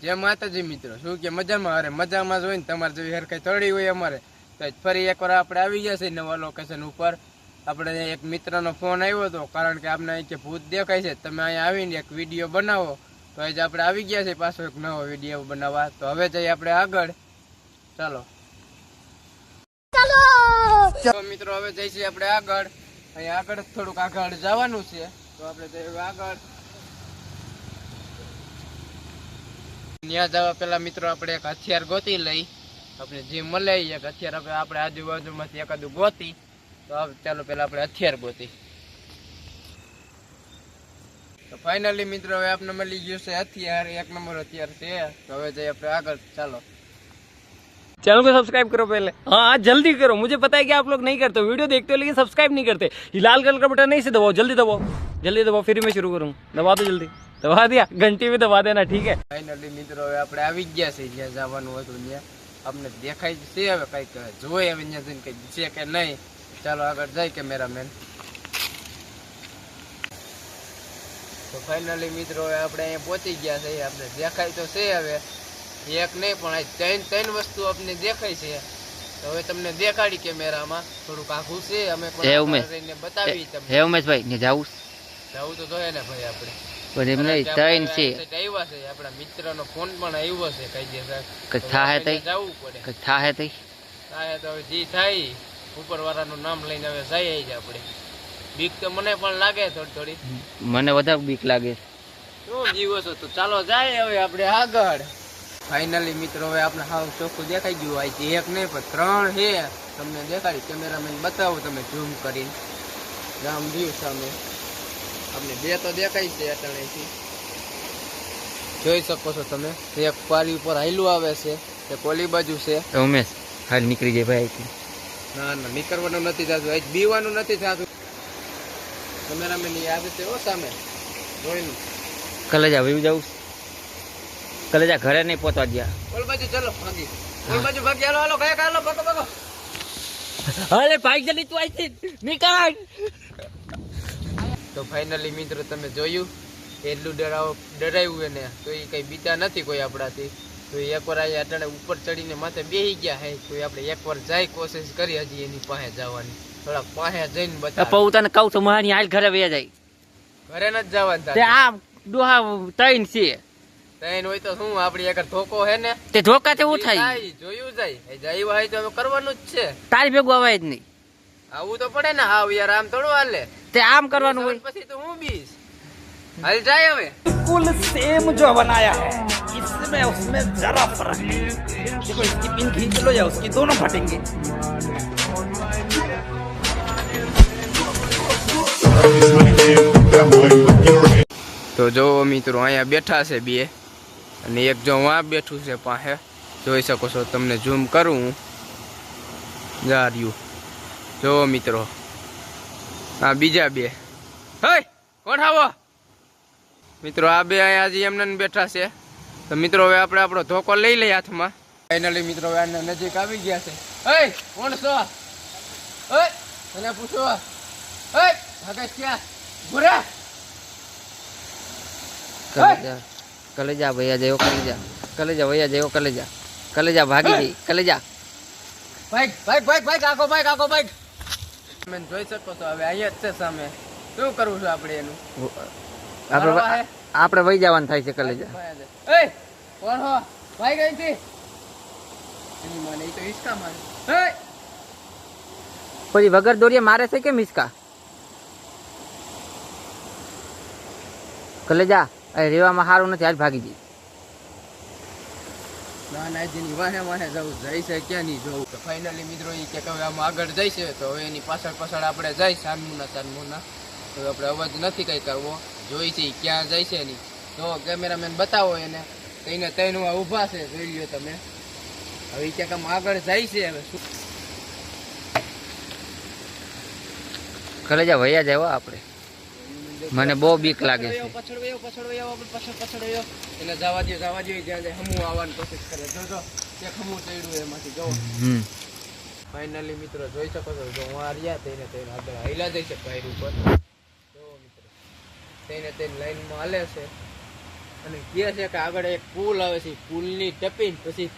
જય માતાજી મિત્રો, શું કે મજામાં? અરે મજામાં જોઈને તમારે જેવી હરખાઈ તળી હોય અમારે. તો ફરી એકવાર આપણે આવી ગયા છે નવા લોકેશન ઉપર. આપણે એક મિત્રનો ફોન આવ્યો હતો, કારણ કે આપણે અહીં કે ભૂત દેખાય છે. તમે અહીંયા આવીને એક વીડિયો બનાવો. તો આજે આપણે આવી ગયા છે પાછો એક નવો વીડિયો બનાવવા. તો હવે જઈએ આપણે આગળ. ચાલો. તો મિત્રો, હવે જઈશું આપણે આગળ. અહીંયા આગળ થોડુંક આગળ જવાનું છે. તો આપણે જઈએ આગળ. ત્યાં જવા પેલા મિત્રો આપણે એક હથિયાર ગોતી લઈ આપણે જે મળે એ એક હથિયાર આપણે આપણે આજુબાજુમાંથી એકાદું ગોતી તો હવે ચાલો પેલા આપણે હથિયાર ગોતી તો ફાઇનલી મિત્રો હવે આપણે મળી ગયું છે હથિયાર એક નંબર હથિયાર છે તો હવે જઈએ આપણે આગળ ચાલો चैनल को सब्सक्राइब करो पहले हाँ हाँ जल्दी करो मुझे पता है कि आप लोग नहीं करते हो वीडियो देखते हो लेकिन सब्सक्राइब नहीं करते ये लाल कलर का बटन नहीं से दबाओ जल्दी दबाओ जल्दी दबाओ फिर मैं शुरू करूँ दबा दो जल्दी દબા દે ઘંટી બી દબા દેના ઠીક હે? ફાઇનલી મિત્રો હવે આપણે આવી ગયા છે જ્યાં જવાનું હતું ત્યાં. આપણે દેખાય છે હવે કંઈક જોઈએ હવે ત્યાં જઈને કઈ છે કે નહીં. ચાલો આગળ જાય કેમેરામેન. તો ફાઇનલી મિત્રો હવે આપણે અહીંયા પહોંચી ગયા છે આપણે દેખાય તો છે હવે. એક નહીં પણ ત્રણ ત્રણ વસ્તુ આપણને દેખાય છે. હવે તમને દેખાડી કેમેરામાં. થોડુંક આખું છે. અમે પણ બતાવી તમને. હે ઉમેશભાઈ ને જાવું જાવું તો જોઈએ ને ભાઈ આપણે. પણ એમ નહીં ત્રણ છે આવ્યા છે આપણા મિત્રનો ફોન પણ આવ્યો છે કાયદેસર કંઈક તો થાહે તઈ? જવું પડે. કંઈક થાહે તઈ? થાય તો હવે જી થાય. ઉપરવાળાનું નામ લઈને હવે જઈએ જ આપણે. બીક તો મને પણ લાગે થોડી થોડી. મને વધારે બીક લાગે. શું જીવો છો તો ચાલો જાય હવે આપણે આગળ. ફાઇનલી મિત્રો હવે આપણે હાવ ચોખ્ખું દેખાઈ ગયું અહીંથી એક નહીં પણ ત્રણ છે. તમને દેખાડી કેમેરામેન બતાવો તમે ઝૂમ કરીને. રામ વ્યૂ સામે. આપણે બે તો દેખાય છે અટાણેથી જોઈ શકો છો તમે. એક પારી ઉપર હાઈલું આવે છે. એક કોલી બાજુ છે. ઉમેશ હાલ નીકળી જાય ભાઈ અહીંથી. ના ના નીકળવાનું નથી થતું. અહીં બીવાનું નથી થતું. કેમેરામેનની યાદ છે હો સામે. જોઈને. કલેજા વયું જાવું કલેજા ઘરે નહીં પહોંચવા ગયા. ઓલ બાજુ ચલો ભાગી. ઓલ બાજુ ભાગી હાલો હાલો ગયા હાલો ભાગો ભાગો. અરે ભાઈ જલ્દી તું આવી નીકળ. તો ફાઇનલી મિત્રો તમે જોયું એટલું ડરાવ ડરાવ્યું એને. તો એ કઈ બીતા નથી કોઈ આપણાથી. તો એકવાર અહીંયા અટાણે ઉપર ચડીને માથે બેસી ગયા હે તો આપણે એકવાર જાય કોશિશ કરી હજી એની પાસે જવાની. થોડાક પાસે જઈને બતા પોતાને કહું છું મારી હાલ ઘરે વે જાય. ઘરે નથી જવાનું તે આ દોહા ત્રણ છે. તૈન હોય તો શું આપણી એકર ધોકો હે ને? તે ધોકા તે હું થાય? જોયું જાય જાય. હોય તો કરવાનું જ છે. તારી ભેગું અવાય જ નહીં. આવું તો પડે ને હાવ યાર આમ થોડું હાલે. તે આમ કરવાનું હોય પછી તો હું બીસ હાલ જાય હવે बिल्कुल सेम जो बनाया है इसमें उसमें जरा फर्क है देखो इसकी पिन खींच लो या उसकी दोनों फटेंगे તો જો મિત્રો અહીંયા બેઠા છે બે અને એક જો વાં બેઠું છે પાસે જોઈ શકો છો તમને ઝૂમ કરું હું જા રહ્યું જો મિત્રો આ બીજા બે. હઈ કોણ આવો મિત્રો આ બે અહીંયા હજી એમને બેઠા છે. તો મિત્રો હવે આપણે આપણો ધોકો લઈ લઈએ હાથમાં. ફાઇનલી મિત્રો હવે આના નજીક આવી ગયા છે. હે કોણ છો? હે તને પૂછો. હઈ ભાગે ક્યાં? ગુરા કલેજા કલેજા ભૈયા જાય કલેજા. કલેજા ભૈયા જાય કલેજા. કલેજા ભાગી ગઈ. કલેજા. ભાઈ ભાઈ ભાઈ ભાઈ કાકો ભાઈ કાકો ભાઈ. તમે જોઈ શકો છો હવે અહીંયા જ છે સામે. શું કરવું છે આપણે એનું? આપણે આપણે વહી જવાનું થાય છે કલેજ એ કોણ હો? ભાઈ ગઈ હતી? એની મને તો હિસકા મારે એ પછી વગર દોરીએ મારે છે કે મિસકા કલેજા એ રેવામાં સારું નથી આજ ભાગી જઈ ના ના, જેની વાહે વાહે જવું જાય છે, ક્યાં નહીં જવું? તો ફાઇનલી મિત્રો એ કે હવે આમ આગળ છે, તો હવે એની પાછળ પાછળ આપણે જાય સાનમુના સાનમુના. તો આપણે અવાજ નથી કંઈ કરવો. જોઈ છે ક્યાં જાય છે એની. તો કેમેરામેન બતાવો એને. તો એને આ ઊભા છે, જોઈ લ્યો તમે. હવે ક્યાંક આમ આગળ જાય છે હવે શું? કલેજા વૈયા જાય આપણે. મને બહુ બીક લાગે છે. પાછળ વયો પાછળ વયો આપણે પાછળ પાછળ વયો એને જવા દો જવા દો જ્યાં જાય હમું આવવાની કોશિશ કરે. જો જો એક ચડ્યું એમાંથી. જો. હમ. ફાઇનલી મિત્રો જોઈ શકો છો. જો હું આ રહ્યા તેને તેને આગળ હાઈલા જઈ છે પાયર ઉપર. જો મિત્રો તેને તેને લાઈનમાં હાલે છે. અને કહે છે કે આગળ એક પુલ આવે છે પુલની ટપીને પછી